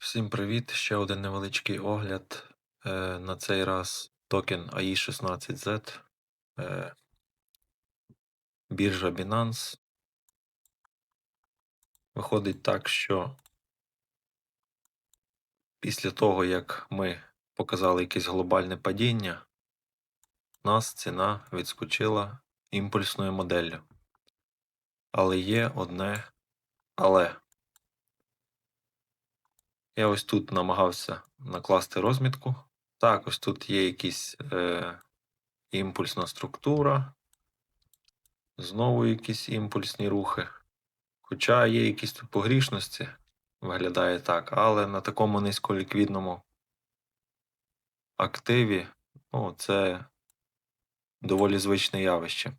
Всім привіт! Ще один невеличкий огляд. Е, на цей раз токен AI16Z, е, біржа Binance. Виходить так, що після того, як ми показали якесь глобальне падіння, нас ціна відскочила імпульсною моделлю. Але є одне але. Я ось тут намагався накласти розмітку. Так, ось тут є якісь е, імпульсна структура, знову якісь імпульсні рухи. Хоча є якісь тут погрішності, виглядає так, але на такому низьколіквідному активі ну, це доволі звичне явище.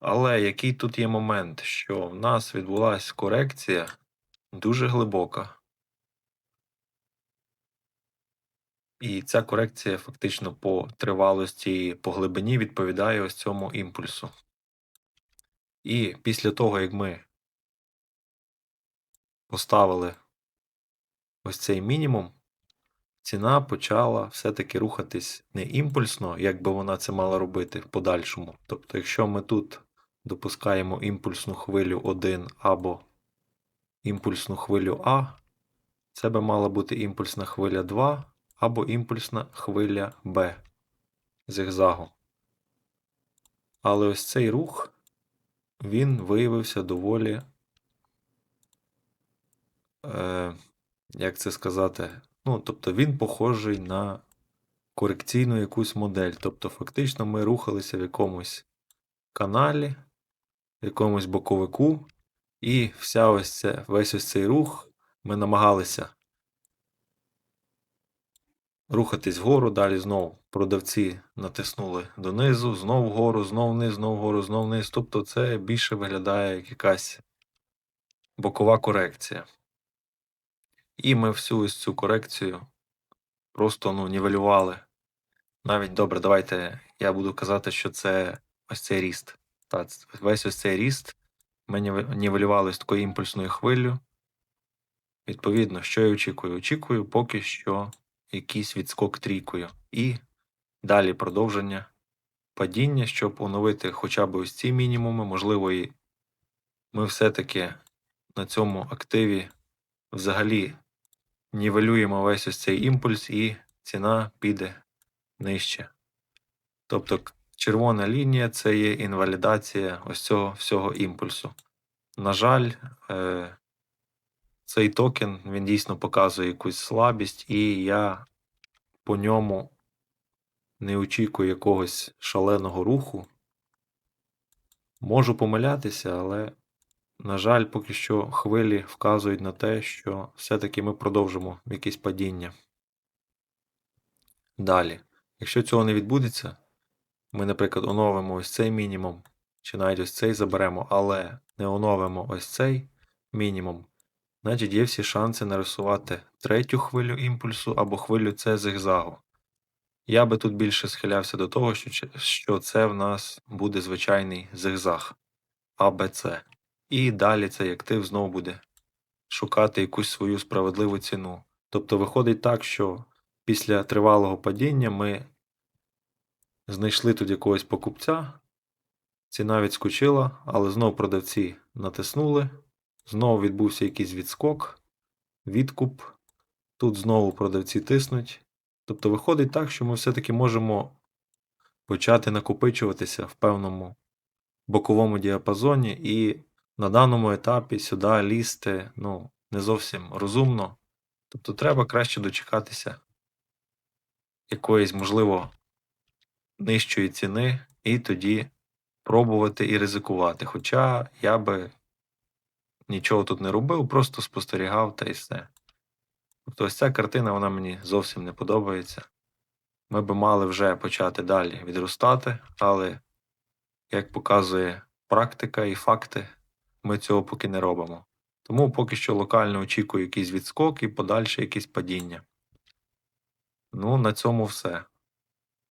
Але який тут є момент, що в нас відбулася корекція дуже глибока. І ця корекція фактично по тривалості і по глибині відповідає ось цьому імпульсу. І після того, як ми поставили ось цей мінімум, ціна почала все-таки рухатись не імпульсно, як би вона це мала робити в подальшому. Тобто, якщо ми тут допускаємо імпульсну хвилю 1 або імпульсну хвилю А, це би мала бути імпульсна хвиля 2 або імпульсна хвиля Б зигзагу. Але ось цей рух він виявився доволі, е, як це сказати, ну, тобто він похожий на корекційну якусь модель. Тобто, фактично, ми рухалися в якомусь каналі, в якомусь боковику, і вся ось це, весь ось цей рух ми намагалися рухатись вгору, далі знову продавці натиснули донизу, знову вгору, знову вниз, знову вгору, знову вниз. Тобто це більше виглядає як якась бокова корекція. І ми всю ось цю корекцію просто ну, нівелювали. Навіть добре, давайте я буду казати, що це ось цей ріст. Та, весь ось цей ріст ми нівелювали з такою імпульсною хвилею. Відповідно, що я очікую? Очікую поки що якийсь відскок трійкою. І далі продовження падіння, щоб оновити хоча б ось ці мінімуми. Можливо, і ми все-таки на цьому активі взагалі нівелюємо весь ось цей імпульс, і ціна піде нижче. Тобто червона лінія це є інвалідація ось цього всього імпульсу. На жаль, е, цей токен він дійсно показує якусь слабість, і я по ньому не очікую якогось шаленого руху. Можу помилятися, але, на жаль, поки що хвилі вказують на те, що все-таки ми продовжимо якесь падіння. Далі, якщо цього не відбудеться, ми, наприклад, оновимо ось цей мінімум, чи навіть ось цей заберемо, але не оновимо ось цей мінімум, Значить, є всі шанси нарисувати третю хвилю імпульсу або хвилю С зигзагу. Я би тут більше схилявся до того, що це в нас буде звичайний зигзаг АБЦ. І далі цей актив знову буде шукати якусь свою справедливу ціну. Тобто виходить так, що після тривалого падіння ми знайшли тут якогось покупця, ціна відскочила, але знову продавці натиснули. Знову відбувся якийсь відскок, відкуп. Тут знову продавці тиснуть. Тобто виходить так, що ми все-таки можемо почати накопичуватися в певному боковому діапазоні, і на даному етапі сюди лізти ну, не зовсім розумно. Тобто треба краще дочекатися якоїсь, можливо, нижчої ціни, і тоді пробувати і ризикувати. Хоча я би нічого тут не робив, просто спостерігав та й все. Тобто ось ця картина вона мені зовсім не подобається. Ми би мали вже почати далі відростати, але, як показує практика і факти, ми цього поки не робимо. Тому поки що локально очікую якийсь відскок і подальше якесь падіння. Ну, на цьому все.